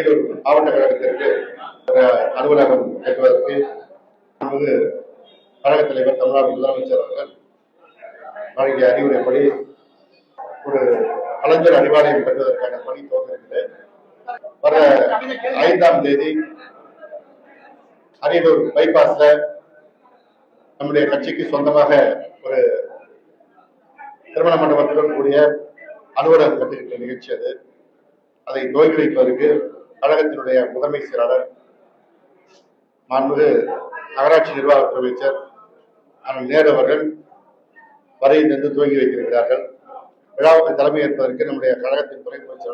அரியலூர் மாவட்ட கழகத்திற்கு அலுவலகம் கட்டுவதற்கு நமது கழக தலைவர் தமிழ்நாடு முதலமைச்சர் அவர்கள் வழங்கிய அறிவுரைப்படி ஒரு கலைஞர் அறிவாலயம் கட்டுவதற்கான பணி துவங்கிருக்கிறது வர ஐந்தாம் தேதி அரியலூர் பைபாஸ்ல நம்முடைய கட்சிக்கு சொந்தமாக ஒரு திருமண மண்டபத்துடன் கூடிய அலுவலகம் கட்டுகின்ற நிகழ்ச்சி அது. அதை துவக்கி வைப்பதற்கு கழகத்தினுடைய முதன்மை செயலாளர் மாண்புமிகு நகராட்சி நிர்வாகத்துறை அமைச்சர் அண்ணன் நேரு அவர்கள் வரையில் நின்று துவங்கி வைத்திருக்கிறார்கள். விழாவுக்கு தலைமை ஏற்பதற்கு நம்முடைய கழகத்தின் துணை பொதுச்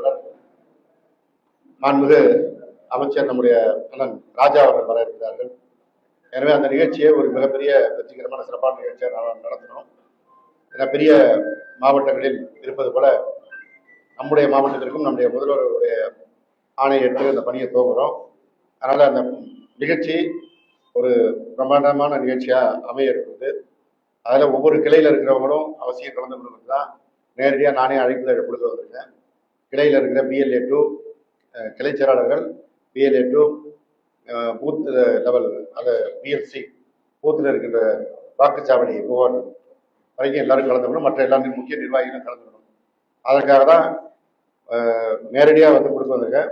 மாண்புமிகு அமைச்சர் நம்முடைய அண்ணன் ராஜா அவர்கள் வர இருக்கிறார்கள். எனவே அந்த நிகழ்ச்சியை ஒரு மிகப்பெரிய வெற்றிகரமான சிறப்பான நிகழ்ச்சியை நாம் நடத்தினோம் ஏன்னா பெரிய மாவட்டங்களில் இருப்பது போல நம்முடைய மாவட்டத்திற்கும் நம்முடைய முதல்வருடைய ஆணையை எடுத்து அந்த பணியை துவங்குறோம். அதனால் அந்த நிகழ்ச்சி ஒரு பிரம்மாண்டமான நிகழ்ச்சியாக அமைய இருக்குது அதில் ஒவ்வொரு கிளையில் இருக்கிறவங்களும் அவசியம் கலந்து கொள்வது தான். நேரடியாக நானே அழைப்பு கொடுத்து வந்திருக்கேன். கிளையில் இருக்கிற பிஎல்ஏ டூ கிளை செயலாளர்கள் பிஎல்ஏ டூ பூத் லெவல் அந்த பிஎல்சி பூத்தில் இருக்கின்ற வாக்குச்சாவடி முகவர் வரைக்கும் எல்லாரும் கலந்துக்கணும். மற்ற எல்லாருமே முக்கிய நிர்வாகிகளும் கலந்துக்கணும். அதற்காக தான் நேரடியாக வந்து கொடுத்து வந்திருக்கேன்.